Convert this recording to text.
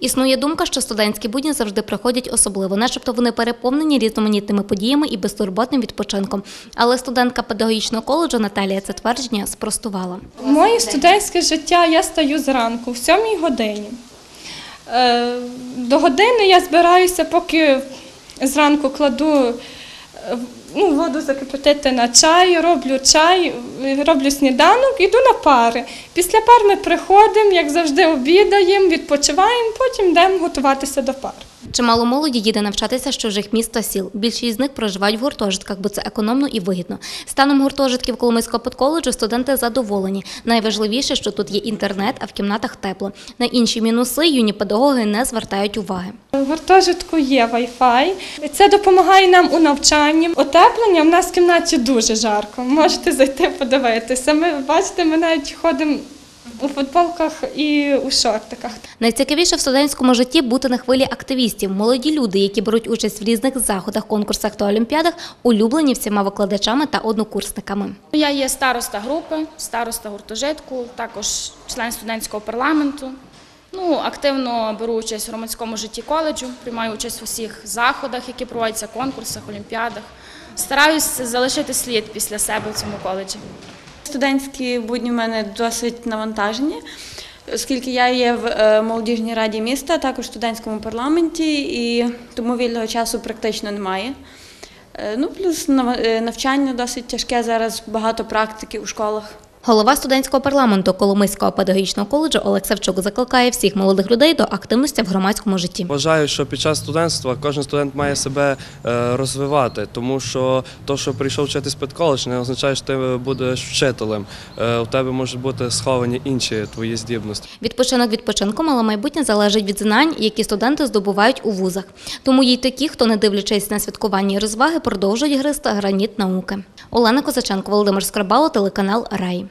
Існує думка, що студентські будні завжди проходять особливо, начебто вони переповнені різноманітними подіями і безтурботним відпочинком. Але студентка педагогічного коледжу Наталія це твердження спростувала. Моє студентське життя я стаю зранку, в сьомій годині. Е, До години я збираюся, поки зранку кладу ну, воду закипятити на чай, роблю чай, роблю сніданок, іду на пари. Після пар ми приходимо, як завжди, обідаємо, відпочиваємо, потім йдемо готуватися до пар. Чимало молоді їде навчатися з чужих міст та сіл. Більшість з них проживають в гуртожитках, бо це економно і вигідно. Станом гуртожитків Коломийського педколеджу студенти задоволені. Найважливіше, що тут є інтернет, а в кімнатах тепло. На інші мінуси юні педагоги не звертають уваги. В гуртожитку є Wi-Fi. Це допомагає нам у навчанні. Отеплення в нас в кімнаті дуже жарко. Можете зайти подивитися. Ми бачите, ми навіть ходимо у футболках і у шортиках. Найцікавіше в студентському житті бути на хвилі активістів. Молоді люди, які беруть участь в різних заходах, конкурсах та олімпіадах, улюблені всіма викладачами та однокурсниками. Я є староста групи, староста гуртожитку, також член студентського парламенту. Ну, активно беру участь в громадському житті коледжу, приймаю участь в усіх заходах, які проводяться, конкурсах, олімпіадах. Стараюсь залишити слід після себе в цьому коледжі. Студентські будні в мене досить навантажені, оскільки я є в е, молодіжній раді міста, також в студентському парламенті, і тому вільного часу практично немає. Е, Ну, плюс е, навчання досить тяжке, зараз багато практики у школах. Голова студентського парламенту Коломийського педагогічного коледжу Олег Савчук закликає всіх молодих людей до активності в громадському житті. Вважаю, що під час студентства кожен студент має себе е, розвивати, тому що то, що прийшов вчитись педколедж, не означає, що ти будеш вчителем. Е, У тебе можуть бути сховані інші твої здібності. Відпочинок відпочинком, але майбутнє залежить від знань, які студенти здобувають у вузах. Тому є й такі, хто, не дивлячись на святкування і розваги, продовжують гристи граніт науки. Олена Козаченко, Володимир Скрабало, телеканал Рай.